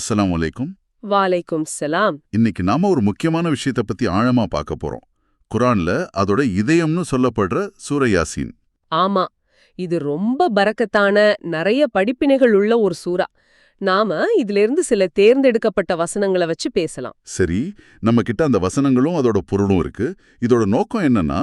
அஸ்ஸலாமு அலைக்கும். வாலைக்கும் சலாம். இன்னைக்கு நாம ஒரு முக்கியமான விஷயத்தை பத்தி ஆழமா பார்க்க போறோம். குரான்ல அதோட இதயம்னு சொல்லப்படுற சூர யாசீன். ஆமா இது ரொம்ப பரக்கத்தான நிறைய படிப்பினைகள் உள்ள ஒரு சூறா நாம இதிலிருந்து சில தேர்ந்தெடுக்கப்பட்ட வசனங்களை வச்சு பேசலாம். சரி நம்ம கிட்ட அந்த வசனங்களும் அதோட பொருளும் இருக்கு. இதோட நோக்கம் என்னன்னா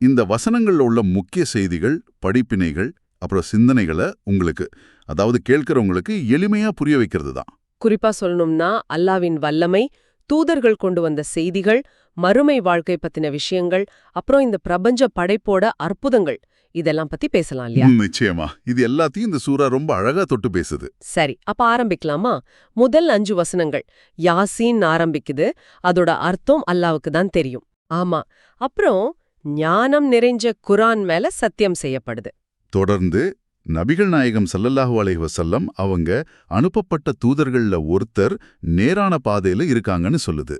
இந்த வசனங்கள்ல உள்ள முக்கிய செய்திகள் படிப்பினைகள் அப்புறம் சிந்தனைகளை உங்களுக்கு அதாவது கேட்கறவங்களுக்கு எளிமையா புரிய வைக்கிறது தான் குறிப்பா சொல்லணும்னா அல்லாவின் வல்லமை தூதர்கள் கொண்டு வந்த செய்திகள் மறுமை வாழ்க்கை பத்தின விஷயங்கள் அப்புறம் இந்த பிரபஞ்ச படைப்போட அற்புதங்கள் இதெல்லாம் பத்தி பேசலாம் இல்லையா? நிச்சயமா. இது எல்லாத்தையும் இந்த சூறா ரொம்ப அழகா தொட்டு பேசுது. சரி அப்ப ஆரம்பிக்கலாமா? முதல் அஞ்சு வசனங்கள். யாசீன் ஆரம்பிக்குது. அதோட அர்த்தம் அல்லாவுக்கு தான் தெரியும். ஆமா. அப்புறம் ஞானம் நிறைஞ்ச குரான் மேல சத்தியம் செய்யப்படுது. தொடர்ந்து நபிகள் நாயகம் ஸல்லல்லாஹு அலைஹி வஸல்லம் அவங்க அனுப்பப்பட்ட தூதர்கள்ல ஒருத்தர் நேரான பாதையில இருக்காங்கன்னு சொல்லுது.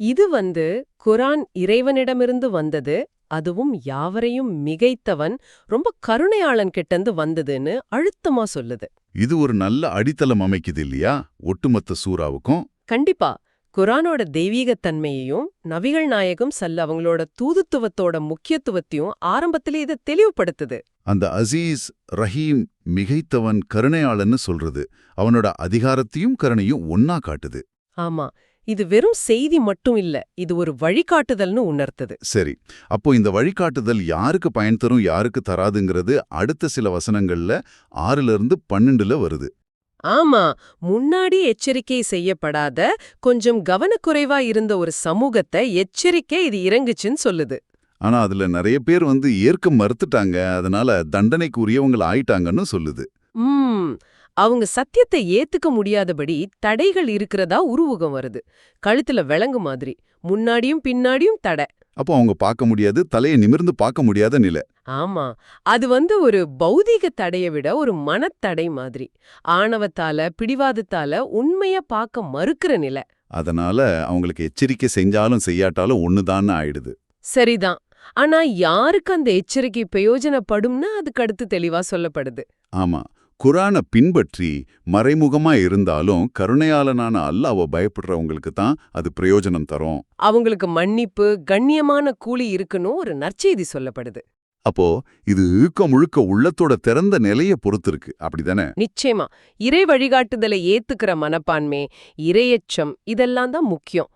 இது வந்து குரான் இறைவனிடமிருந்து வந்தது அதுவும் யாவரையும் மிகைத்தவன் ரொம்ப கருணையாளன் கிட்டந்து வந்ததுன்னு அழுத்தமா சொல்லுது. இது ஒரு நல்ல அடித்தளம் அமைக்குது இல்லையா? ஒட்டுமொத்த சூறாவுக்கும்? கண்டிப்பா. குரானோட தெய்வீகத்தன்மையையும் நபிகள் நாயகம் சல்ல அவங்களோட தூதுத்துவத்தோட முக்கியத்துவத்தையும் ஆரம்பத்திலே இதை தெளிவுபடுத்துது. அந்த அசீஸ் ரஹீம் மிகைத்தவன் கருணையாளன்னு சொல்றது அவனோட அதிகாரத்தையும் கருணையும் ஒன்னா காட்டுது. ஆமா இது வெறும் செய்தி மட்டும் இல்ல இது ஒரு வழிகாட்டுதல்னு உணர்த்துது. சரி அப்போ இந்த வழிகாட்டுதல் யாருக்கு பயன் தரும் யாருக்கு தராதுங்கிறது அடுத்த சில வசனங்கள்ல ஆறுல இருந்து பன்னெண்டுல வருது. ஆமா முன்னாடி எச்சரிக்கை செய்யப்படாத கொஞ்சம் கவனக்குறைவா இருந்த ஒரு சமூகத்தை எச்சரிக்கை இது இறங்குச்சுன்னு சொல்லுது. ஆனா அதுல நிறைய பேர் வந்து ஏற்க மறுத்துட்டாங்க. அதனால தண்டனைக்கு உரியவங்க ஆயிட்டாங்கன்னு சொல்லுது. ம். அவங்க சத்தியத்தை ஏத்துக்க முடியாதபடி தடைகள் இருக்கிறதா உருவகம் வருது. கழுத்துல விலங்கு மாதிரி முன்னாடியும் பின்னாடியும் தடை. அப்போ அவங்க பார்க்க முடியாது தலையை நிமிர்ந்து பார்க்க முடியாத நிலை. ஆமா அது வந்து ஒரு பௌதீக தடையை விட ஒரு மனத்தடை மாதிரி. ஆணவத்தால பிடிவாதத்தால உண்மைய பார்க்க மறுக்கிற நிலை. அதனால அவங்களுக்கு எச்சரிக்கை செஞ்சாலும் செய்யாட்டாலும் ஒண்ணுதான்னு ஆயிடுது. சரிதான். ஆனா யாருக்கு அந்த எச்சரிக்கை பிரயோஜனப்படும்னு அதுக்கு அடுத்து தெளிவா சொல்லப்படுது. ஆமா. குரானை பின்பற்றி மறைமுகமா இருந்தாலும் கருணையாளனான அல்லாஹ்வை பயப்படுறவங்களுக்கு தான் அது பிரயோஜனம் தரும். அவங்களுக்கு மன்னிப்பு கண்ணியமான கூலி இருக்குன்னு ஒரு நற்செய்தி சொல்லப்படுது. அப்போ இது இழுக்க முழுக்க உள்ளத்தோட திறந்த நிலைய பொறுத்து இருக்கு அப்படிதானே? நிச்சயமா. இறை வழிகாட்டுதலை ஏத்துக்கிற மனப்பான்மை இரையச்சம் இதெல்லாம் தான் முக்கியம்.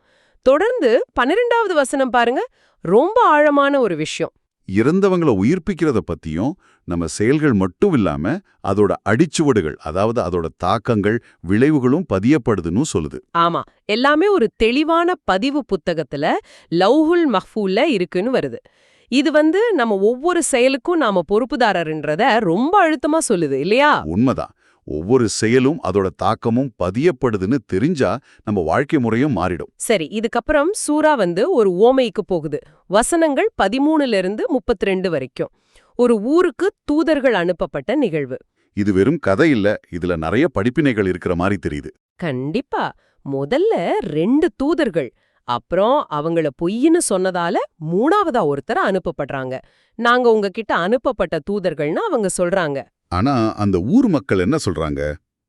தொடர்ந்து பன்னிரெண்டாவது வசனம் பாருங்க. ரொம்ப ஆழமான ஒரு விஷயம். இறந்தவங்களை உயிர்ப்பிக்கிறத பத்தியும் நம்ம செயல்கள் மட்டும் இல்லாம அதோட அடிச்சுவடுகள் அதாவது அதோட தாக்கங்கள் விளைவுகளும் பதியப்படுதுன்னு சொல்லுது. ஆமா. எல்லாமே ஒரு தெளிவான பதிவு புத்தகத்துல லவ்ஹுல் மஹ்ஃபூல்ல இருக்குன்னு வருது. இது வந்து நம்ம ஒவ்வொரு செயலுக்கும் நாம பொறுப்புதாரர்ன்றத ரொம்ப அழுத்தமா சொல்லுது இல்லையா? உண்மைதான். ஒவ்வொரு செயலும் அதோட தாக்கமும் பதியப்படுதுன்னு தெரிஞ்சா நம்ம வாழ்க்கை முறையும் மாறிடும். சரி இதுக்கப்புறம் சூரா வந்து ஒரு ஓமைக்கு போகுது. வசனங்கள் பதிமூணுல இருந்து முப்பத்தி ரெண்டு வரைக்கும். ஒரு ஊருக்கு தூதர்கள் அனுப்பப்பட்ட நிகழ்வு. இது வெறும் கதை இல்ல இதுல நிறைய படிப்பினைகள் இருக்கிற மாதிரி தெரியுது. கண்டிப்பா. முதல்ல ரெண்டு தூதர்கள் அப்புறம் அவங்கள பொய்ன்னு சொன்னதால மூணாவதா ஒருத்தர் அனுப்பப்படுறாங்க. நாங்க உங்ககிட்ட அனுப்பப்பட்ட தூதர்கள்னு அவங்க சொல்றாங்க. ஆனா அந்த ஊர் மக்கள் என்ன சொல்றாங்க?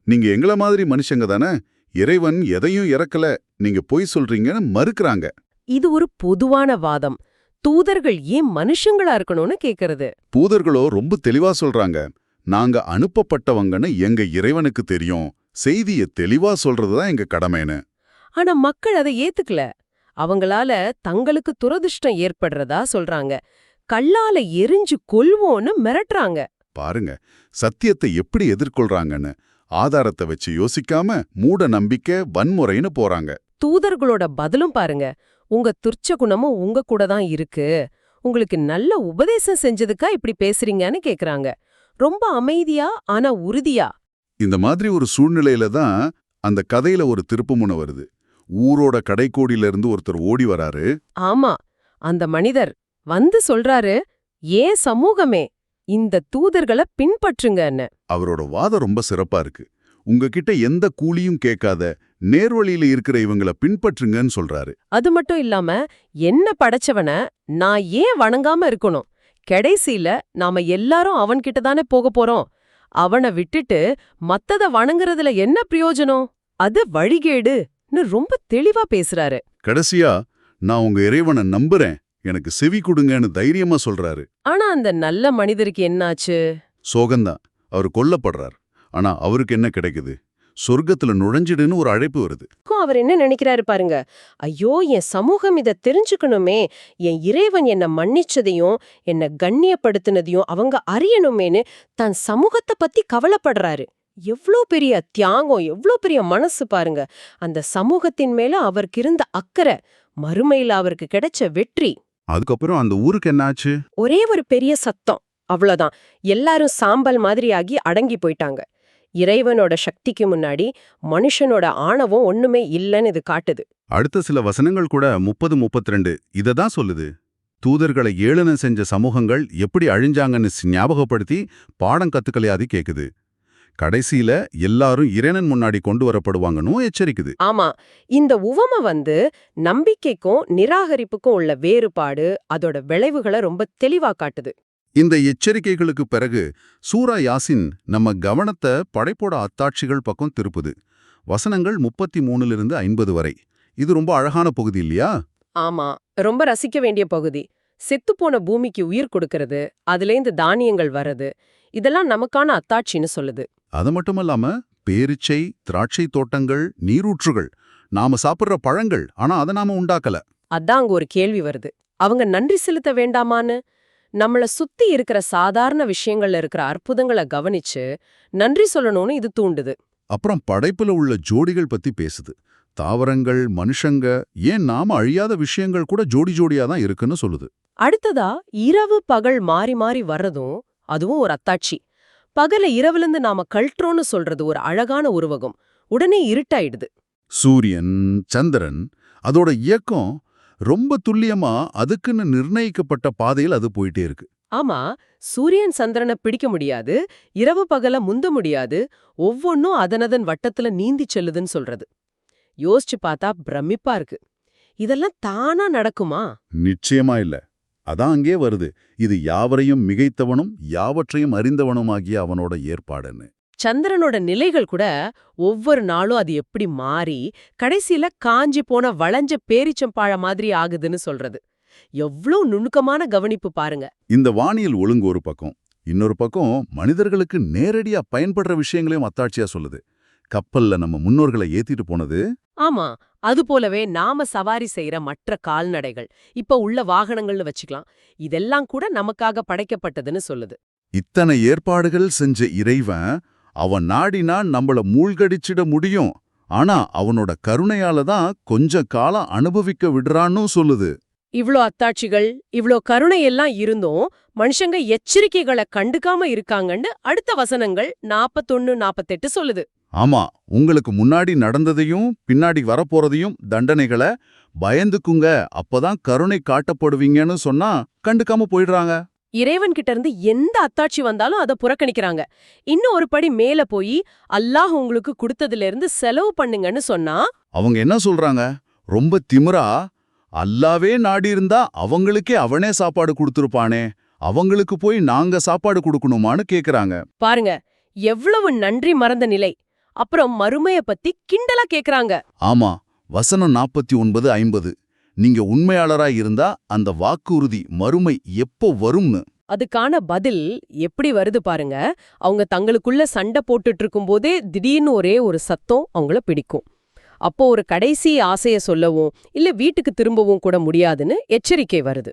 நீங்க எங்கள மாதிரி மனுஷங்க தானே? இறைவன் எதையும் இறக்கல நீங்க பொய் சொல்றீங்கன்னு மறுக்கறாங்க. இது ஒரு பொதுவான வாதம். தூதர்கள் ஏன் மனுஷங்களா இருக்கணும்னு கேக்குறது. தூதர்களோ ரொம்ப தெளிவா சொல்றாங்க. நாங்க அனுப்பப்பட்டவங்கன்னு எங்க இறைவனுக்கு தெரியும். செய்திய தெளிவா சொல்றதுதான் எங்க கடமைன்னு. ஆனா மக்கள் அதை ஏத்துக்கல. அவங்களால தங்களுக்கு துரதிர்ஷ்டம் ஏற்படுறதா சொல்றாங்க. கல்லால எரிஞ்சு கொல்வோன்னு மிரட்டுறாங்க. பாருங்க சத்தியத்தை எப்படி எதிர்கொள்றாங்கன்னு. ஆதாரத்தை வச்சு யோசிக்காம மூட நம்பிக்கை வன்முறைன்னு போறாங்க. தூதர்களோட பதிலும் பாருங்க. உங்க துர்ச்ச குணமும் உங்க கூட தான் இருக்கு. உங்களுக்கு நல்ல உபதேசம் செஞ்சதுக்கா இப்படி பேசுறீங்கன்னு கேக்குறாங்க. ரொம்ப அமைதியா ஆனா உறுதியா? இந்த மாதிரி ஒரு சூழ்நிலையில தான் அந்த கதையில ஒரு திருப்புமுனை வருது. ஊரோட கடைக்கோடியில இருந்து ஒருத்தர் ஓடி வராரு. ஆமா அந்த மனிதர் வந்து சொல்றாரு ஏன் சமூகமே இந்த தூதர்களை பின்பற்றுங்கன்னு? அவரோட வாதம் ரொம்ப சிறப்பா இருக்கு. உங்ககிட்ட எந்த கூலியும் கேட்காத நேர்வழியில இருக்கிற இவங்கள பின்பற்றுங்கன்னு சொல்றாரு. அது மட்டும் இல்லாம என்ன படைச்சவன நான் ஏன் வணங்காம இருக்கணும்? கடைசியில நாம எல்லாரும் அவன்கிட்ட தானே போக போறோம். அவனை விட்டுட்டு மத்தத வணங்குறதுல என்ன பிரயோஜனம்? அது வழிகேடுன்னு ரொம்ப தெளிவா பேசுறாரு. கடைசியா நான் உங்க இறைவனை நம்புறேன். எனக்கு செவி கொடுங்கன்னு தைரியமா சொல்றாரு. ஆனா அந்த நல்ல மனிதருக்கு என்னாச்சு? சோகந்தான். அவர் கொல்லப்படுறார். ஆனா அவருக்கு என்ன கிடைக்குது? சொர்க்கத்துல நுழைஞ்சிடுன்னு ஒரு அழைப்பு வருது. அவர் என்ன நினைக்கிறாரு பாருங்க. ஐயோ என் சமூகம் இத தெரிஞ்சுக்கணுமே. என் இறைவன் என்ன மன்னிச்சதையும் என்ன கண்ணியப்படுத்தினதையும் அவங்க அறியணுமேன்னு தன் சமூகத்தை பத்தி கவலைப்படுறாரு. எவ்ளோ பெரிய தியாகம் எவ்ளோ பெரிய மனசு பாருங்க. அந்த சமூகத்தின் மேல அவருக்கு இருந்த அக்கறை மறுமையில அவருக்கு கிடைச்ச வெற்றி. அதுக்கப்புறம் அந்த ஊருக்கு என்னாச்சு? ஒரே ஒரு பெரிய சத்தம். அவ்வளவுதான். எல்லாரும் சாம்பல் மாதிரி ஆகி அடங்கி போயிட்டாங்க. இறைவனோட சக்திக்கு முன்னாடி மனுஷனோட ஆணவம் ஒண்ணுமே இல்லைன்னு இது காட்டுது. அடுத்த சில வசனங்கள் கூட முப்பது முப்பத்தி ரெண்டு இதை தான் சொல்லுது. தூதர்களை ஏளனம் செஞ்ச சமூகங்கள் எப்படி அழிஞ்சாங்கன்னு ஞாபகப்படுத்தி பாடம் கத்துக்கலையாதி கேக்குது. கடைசியில எல்லாரும் இறைவன் முன்னாடி கொண்டு வரப்படுவாங்கன்னு எச்சரிக்குது. ஆமா இந்த உவம வந்து நம்பிக்கைக்கும் நிராகரிப்புக்கும் உள்ள வேறுபாடு அதோட விளைவுகளை ரொம்ப தெளிவா காட்டுது. இந்த எச்சரிக்கைகளுக்கு பிறகு சூரா யாசின் நம்ம கவனத்தை படைப்போட அத்தாட்சிகள் பக்கம் திருப்புது. வசனங்கள் முப்பத்தி மூணுலிருந்து ஐம்பது வரை. இது ரொம்ப அழகான பகுதி இல்லையா? ஆமா. ரொம்ப ரசிக்க வேண்டிய பகுதி. செத்துப்போன பூமிக்கு உயிர் கொடுக்கறது அதுலேந்து தானியங்கள் வர்றது இதெல்லாம் நமக்கான அத்தாட்சின்னு சொல்லுது. அது மட்டுமல்லாம பேரிச்சை திராட்சை தோட்டங்கள் நீரூற்றுகள் நாம சாப்பிடுற பழங்கள் ஆனா அதை நாம உண்டாக்கல. அதான் அங்க ஒரு கேள்வி வருது. அவங்க நன்றி செலுத்த வேண்டாமான்னு? நம்மள சுத்தி இருக்கிற சாதாரண விஷயங்கள்ல இருக்கிற அற்புதங்களை கவனிச்சு நன்றி சொல்லணும்னு இது தூண்டுது. அப்புறம் படைப்புல உள்ள ஜோடிகள் பத்தி பேசுது. தாவரங்கள் மனுஷங்க ஏன் நாம அழியாத விஷயங்கள் கூட ஜோடி ஜோடியா தான் இருக்குன்னு சொல்லுது. அடுத்ததா இரவு பகல் மாறி மாறி வர்றதும் அதுவும் ஒரு அத்தாட்சி. பகல இரவுலேருந்து நாம கழற்றோன்னு சொல்றது ஒரு அழகான உருவகம். உடனே இருட்டாயிடுது. சூரியன் சந்திரன் அதோட இயக்கம் ரொம்ப துல்லியமா அதுக்குன்னு நிர்ணயிக்கப்பட்ட பாதையில் அது போயிட்டே இருக்கு. ஆமா சூரியன் சந்திரனை பிடிக்க முடியாது இரவு பகல முந்த முடியாது ஒவ்வொன்னும் அதனதன் வட்டத்துல நீந்தி செல்லுதுன்னு சொல்றது. யோசிச்சு பார்த்தா பிரமிப்பா இருக்கு. இதெல்லாம் தானா நடக்குமா? நிச்சயமா இல்ல. அதான் அங்கே வருது. இது யாவரையும் மிகைத்தவனும் யாவற்றையும் அறிந்தவனுமாகிய அவனோட ஏற்பாடுன்னு. சந்திரனோட நிலைகள் கூட ஒவ்வொரு நாளும் அது எப்படி மாறி கடைசியில காஞ்சி போன வளைஞ்ச பேரிச்சம்பழ மாதிரி ஆகுதுன்னு சொல்றது. எவ்ளோ நுணுக்கமான கவனிப்பு பாருங்க. இந்த வானியல் ஒழுங்கு ஒரு பக்கம் இன்னொரு பக்கம் மனிதர்களுக்கு நேரடியா பயன்படுற விஷயங்களையும் அத்தாட்சியா சொல்லுது. கப்பல்ல நம்ம முன்னோர்களை ஏத்திட்டு போனது ஆமா அது போலவே நாம சவாரி செய்யற மற்ற கால்நடைகள் இப்ப உள்ள வாகனங்கள்னு வச்சுக்கலாம். இதெல்லாம் கூட நமக்காக படைக்கப்பட்டதுன்னு சொல்லுது. இத்தனை ஏற்பாடுகள் செஞ்ச இறைவன் அவன் நாடினா நம்மள மூழ்கடிச்சிட முடியும். ஆனா அவனோட கருணையால தான் கொஞ்ச காலம் அனுபவிக்க விடுறான்னு சொல்லுது. இவ்ளோ அத்தாட்சிகள் இவ்ளோ கருணை எல்லாம் இருந்தும் மனுஷங்க எச்சரிக்கைகளை கண்டுக்காம இருக்காங்கன்னு அடுத்த வசனங்கள் நாப்பத்தொன்னு நாப்பத்தெட்டு சொல்லுது. ஆமா உங்களுக்கு முன்னாடி நடந்ததையும் பின்னாடி வரப்போறதையும் தண்டனைகளை பயந்துக்குங்க. அப்பதான் கருணை காட்டப்படுவீங்கன்னு சொன்னா கண்டுக்காம போயிடுறாங்க. இறைவன் கிட்ட இருந்து எந்த அத்தாட்சி வந்தாலும் அதை புறக்கணிக்கிறாங்க. இன்னும் ஒரு படி மேல போய் அல்லாஹ் உங்களுக்கு கொடுத்ததுல இருந்து செலவு பண்ணுங்கன்னு சொன்னா? அவங்க என்ன சொல்றாங்க? ரொம்ப திமிரா? அல்லாவே நாடி இருந்தா அவங்களுக்கே அவனே சாப்பாடு கொடுத்துருப்பானே. அவங்களுக்கு போய் நாங்க சாப்பாடு கொடுக்கணுமான்னு கேக்குறாங்க. பாருங்க எவ்வளவு நன்றி மறந்த நிலை. அப்புறம் மறுமைய பத்தி கிண்டலா கேக்குறாங்க. ஆமா வசனம் நாற்பத்தி ஒன்பது ஐம்பது. நீங்க உண்மையாளராய் இருந்தா அந்த வாக்குறுதி மறுமை எப்போ வரும்னு? அதுக்கான பதில் எப்படி வருது பாருங்க. அவங்க தங்களுக்குள்ள சண்டை போட்டுட்டு இருக்கும்போதே திடீர்னு ஒரே ஒரு சத்தம் அவங்கள பிடிக்கும். அப்போ ஒரு கடைசி ஆசைய சொல்லவும் இல்ல வீட்டுக்கு திரும்பவும் கூட முடியாதுன்னு எச்சரிக்கை வருது.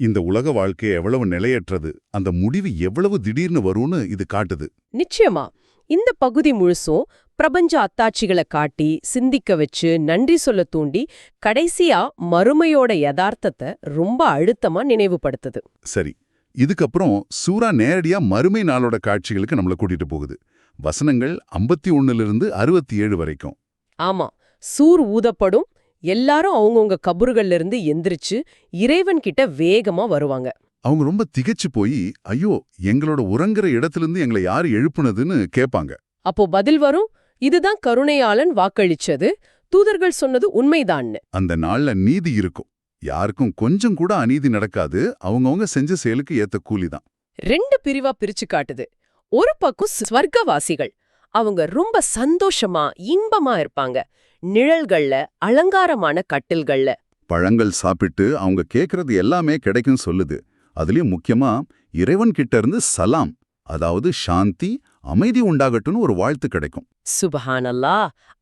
இந்த உலக வாழ்க்கை எவ்வளவு நிலையற்றது அந்த முடிவு எவ்வளவு திடீர்னு வரும்னு இது காட்டுது. நிச்சயமா. இந்த பகுதி முழுசும் பிரபஞ்ச அத்தாட்சிகளை காட்டி சிந்திக்க வச்சு நன்றி சொல்ல தூண்டி கடைசியா மறுமையோட யதார்த்தத்தை ரொம்ப அழுத்தமா நினைவுபடுத்துது. சரி இதுக்கப்புறம் சூரா நேரடியா மறுமை நாளோட காட்சிகளுக்கு நம்மள கூட்டிட்டு போகுது. வசனங்கள் ஐம்பத்தி ஒன்னுலிருந்து அறுபத்தி ஏழு வரைக்கும். ஆமா சூர் ஊதப்படும் எல்லாரும் அவங்கவங்க கபறுகள்ல இருந்து எந்திரிச்சு இறைவன் கிட்ட வேகமா வருவாங்க. அவங்க ரொம்ப திகைச்சு போய் ஐயோ எங்களோட உறங்குற இடத்திலிருந்து எங்களை யாரு எழுப்புனதுன்னு கேட்பாங்க அப்போ பதில் வரும் இதுதான் கருணையாளன் வாக்களிச்சது. தூதர்கள் சொன்னது உண்மைதான்னு. அந்த நாள்ல நீதி இருக்கும். யாருக்கும் கொஞ்சம் கூட அநீதி நடக்காது. அவங்கவங்க செஞ்ச செயலுக்கு ஏத்த கூலிதான் ரெண்டு பிரிவா பிரிச்சு காட்டுது. ஒரு பக்கம் ஸ்வர்க்கவாசிகள். அவங்க ரொம்ப சந்தோஷமா இன்பமா இருப்பாங்க. நிழல்கள்ல அலங்காரமான கட்டில்கள்ல. பழங்கள் சாப்பிட்டு அவங்க கேக்குறது எல்லாமே கிடைக்கும் சொல்லுது. அதுலயும் முக்கியமா இறைவன் கிட்ட இருந்து சலாம் அதாவது சாந்தி அமைதி உண்டாகட்டும்னு ஒரு வாழ்த்து கிடைக்கும். சுபஹானல்லா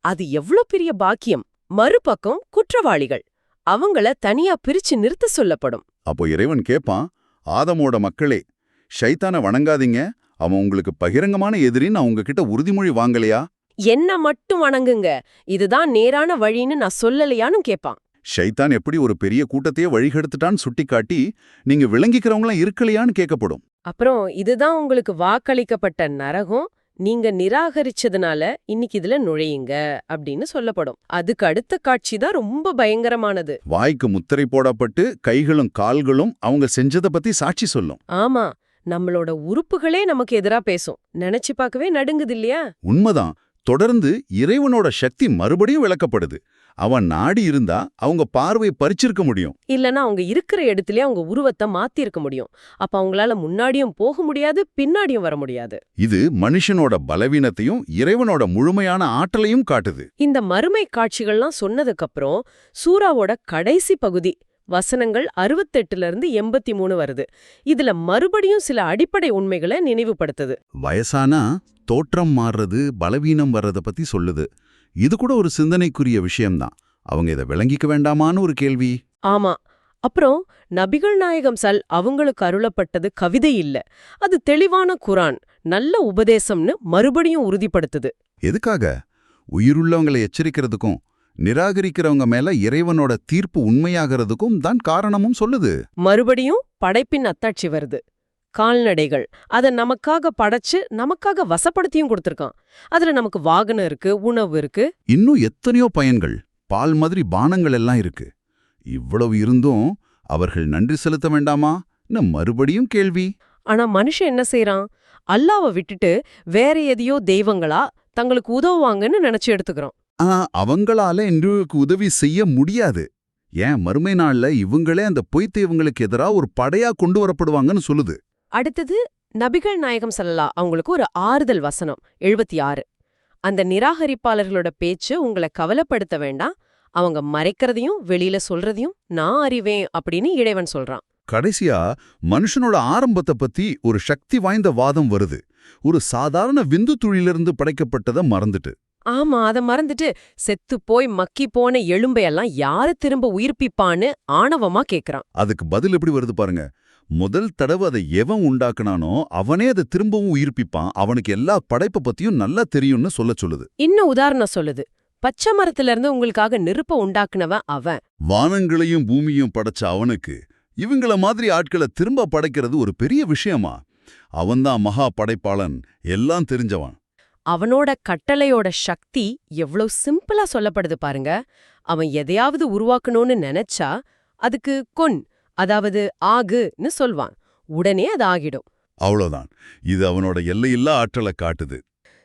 அது எவ்ளோ பெரிய பாக்கியம். மறுபக்கம் குற்றவாளிகள். அவங்கள தனியா பிரிச்சு நிறுத்த சொல்லப்படும். அப்போ இறைவன் கேட்பான் ஆதமோட மக்களே ஷைத்தானை வணங்காதீங்க. அவன் உங்களுக்கு பகிரங்கமான எதிரின்னு அவங்க கிட்ட உறுதிமொழி வாங்கலையா? என்ன மட்டும் வணங்குங்க. இதுதான் நேரான வழின்னு நான் சொல்லலையான்னு கேப்பான். ஷைத்தான் எப்படி ஒரு பெரிய கூட்டத்தையே வழிகெடுத்துட்டான்னு சுட்டிக்காட்டி நீங்க விளங்கிக்கிறவங்களாம் இருக்கலையான்னு கேட்கப்படும். அப்புறம் இதுதான் உங்களுக்கு வாக்களிக்கப்பட்ட நரகம். நீங்க நிராகரிச்சதுனால இன்னைக்கு இதுல நுழையுங்க அப்படின்னு சொல்லப்படும். அதுக்கு அடுத்த காட்சி தான் ரொம்ப பயங்கரமானது. வாய்க்கு முத்திரை போடப்பட்டு கைகளும் கால்களும் அவங்க செஞ்சதை பத்தி சாட்சி சொல்லும். ஆமா நம்மளோட உறுப்புகளே நமக்கு எதிரா பேசும். நினைச்சு பார்க்கவே நடுங்குது இல்லையா? உண்மைதான். தொடர்ந்து இறைவனோட சக்தி மறுபடியும் விளக்கப்படுது. அவன் நாடி இருந்தா அவங்க பார்வையை பறிச்சிருக்க முடியும். இல்லனா அவங்க இருக்கிற இடத்துலயே அவங்க உருவத்தை மாத்திருக்க முடியும். அப்ப அவங்களால முன்னாடியும் போக முடியாது பின்னாடியும் வர முடியாது. இது மனுஷனோட பலவீனத்தையும் இறைவனோட முழுமையான ஆற்றலையும் காட்டுது. இந்த மறுமை காட்சிகள்லாம் சொன்னதுக்கு அப்புறம் சூராவோட கடைசி பகுதி வசனங்கள் அறுபத்தெட்டுல இருந்து எண்பத்தி மூணு வருது. இதுல மறுபடியும் சில அடிப்படை உண்மைகளை நினைவுபடுத்துது. வயசானா தோற்றம் மாறுறது பலவீனம் வர்றத பத்தி சொல்லுது. இது கூட ஒரு சிந்தனைக்குரிய விஷயம்தான். அவங்க இதை விளங்கிக்க வேண்டாமான்னு ஒரு கேள்வி. ஆமா. அப்புறம் நபிகள் நாயகம் சல் அவங்களுக்கு அருளப்பட்டது கவிதை இல்ல. அது தெளிவான குரான் நல்ல உபதேசம்னு மறுபடியும் உறுதிப்படுத்துது. எதுக்காக? உயிருள்ளவங்களை எச்சரிக்கிறதுக்கும் நிராகரிக்கிறவங்க மேல இறைவனோட தீர்ப்பு உண்மையாகிறதுக்கும் தான் காரணமும் சொல்லுது. மறுபடியும் படைப்பின் அத்தாட்சி வருது. கால்நடைகள். அத நமக்காக படைச்சு நமக்காக வசப்படுத்தியும் கொடுத்திருக்கான். அதுல நமக்கு வாகனம் இருக்கு உணவு இருக்கு. இன்னும் எத்தனையோ பயன்கள் பால் மாதிரி பானங்கள் எல்லாம் இருக்கு. இவ்வளவு இருந்தும் அவர்கள் நன்றி செலுத்த வேண்டாமா? மறுபடியும் கேள்வி. ஆனா மனுஷன் என்ன செய்றான்? அல்லாவை விட்டுட்டு வேற எதையோ தெய்வங்களா தங்களுக்கு உதவுவாங்கன்னு நினைச்சு எடுத்துக்கிறோம் அவங்களால இன்றுக்கு உதவி செய்ய முடியாது. ஏன் மறுமை நாள்ல இவங்களே அந்த பொய்த்த இவங்களுக்கு எதிரா ஒரு படையா கொண்டு வரப்படுவாங்கன்னு சொல்லுது. அடுத்தது நபிகள் நாயகம் ஸல்லல்லாஹு அவங்களுக்கு ஒரு ஆறுதல் வசனம் எழுபத்தி ஆறு அந்த நிராகரிப்பாளர்களோட பேச்சு உங்களை கவலைப்படுத்த வேண்டாம். அவங்க மறைக்கிறதையும் வெளியில சொல்றதையும் நான் அறிவேன் அப்படின்னு இறைவன் சொல்றான். கடைசியா மனுஷனோட ஆரம்பத்தை பத்தி ஒரு சக்தி வாய்ந்த வாதம் வருது. ஒரு சாதாரண விந்து துளியிலிருந்து படைக்கப்பட்டதை மறந்துட்டு. ஆமா அத மறந்துட்டு செத்து போய் மக்கி போன எலும்பையெல்லாம் யாரு திரும்ப உயிர்ப்பிப்பான்னு ஆணவமா கேக்குறான். அதுக்கு பதில் எப்படி வருது பாருங்க. முதல் தடவை அதை எவன் உண்டாக்குனானோ அவனே அதை திரும்பவும் உயிர்ப்பிப்பான். அவனுக்கு எல்லா படைப்பை பத்தியும் நல்லா தெரியும்னு சொல்ல சொல்லுது. இன்னும் உதாரணம் சொல்லுது. பச்சை மரத்துல இருந்து உங்களுக்காக நெருப்ப உண்டாக்குனவன் அவன். வானங்களையும் பூமியும் படைச்ச அவனுக்கு இவங்கள மாதிரி ஆட்களை திரும்ப படைக்கிறது ஒரு பெரிய விஷயமா? அவன்தான் மகா படைப்பாளன் எல்லாம் தெரிஞ்சவன். அவனோட கட்டளையோட சக்தி எவ்வளவு சிம்பிளா சொல்லப்படுது பாருங்க. அவன் எதையாவது உருவாக்கணும்னு நினைச்சா அதுக்கு கொன் அதாவது ஆகுன்னு சொல்வான். உடனே அது ஆகிடும். அவ்வளோதான் இது அவனோட எல்லையில்லா ஆற்றலை காட்டுது.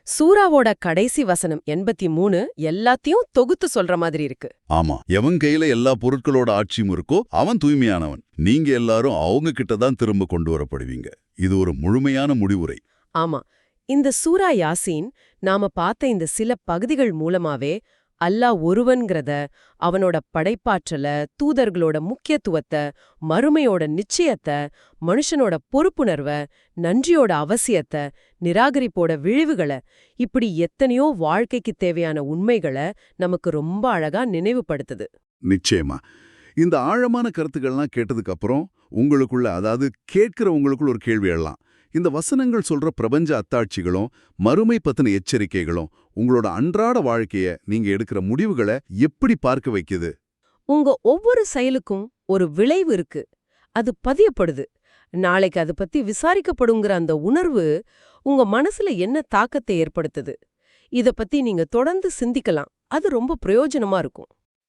சூராவோட கடைசி வசனம் எண்பத்தி மூணு எல்லாத்தையும் தொகுத்து சொல்ற மாதிரி இருக்கு. ஆமா. எவன் கையில எல்லா பொருட்களோட ஆட்சியும் இருக்கோ அவன் தூய்மையானவன். நீங்க எல்லாரும் அவங்க கிட்ட தான் திரும்ப கொண்டு வரப்படுவீங்க. இது ஒரு முழுமையான முடிவுரை. ஆமா. இந்த சூரா யாசீன் நாம பார்த்த இந்த சில பகுதிகள் மூலமாவே அல்லாஹ் ஒருவன்கிறத அவனோட படைப்பாற்றல தூதர்களோட முக்கியத்துவத்தை மறுமையோட நிச்சயத்தை மனுஷனோட பொறுப்புணர்வ நன்றியோட அவசியத்தை நிராகரிப்போட விழிவுகளை இப்படி எத்தனையோ வாழ்க்கைக்கு தேவையான உண்மைகளை நமக்கு ரொம்ப அழகா நினைவுபடுத்துது. நிச்சயமா. இந்த ஆழமான கருத்துக்கள்லாம் கேட்டதுக்கு அப்புறம் உங்களுக்குள்ள அதாவது கேட்கிற உங்களுக்குள்ள ஒரு கேள்வி எழலாம். இந்த வசனங்கள் சொல்ற பிரபஞ்ச அத்தாட்சிகளும் மறுமை பத்தின எச்சரிக்கைகளும் உங்களோட அன்றாட வாழ்க்கைய நீங்க எடுக்கிற முடிவுகளை எப்படி பார்க்க வைக்குது? உங்க ஒவ்வொரு செயலுக்கும் ஒரு விளைவு இருக்கு. அது பதியப்படுது. நாளைக்கு அதை பத்தி விசாரிக்கப்படுங்கிற அந்த உணர்வு உங்க மனசுல என்ன தாக்கத்தை ஏற்படுத்துது? இத பத்தி நீங்க தொடர்ந்து சிந்திக்கலாம். அது ரொம்ப பிரயோஜனமா இருக்கும்.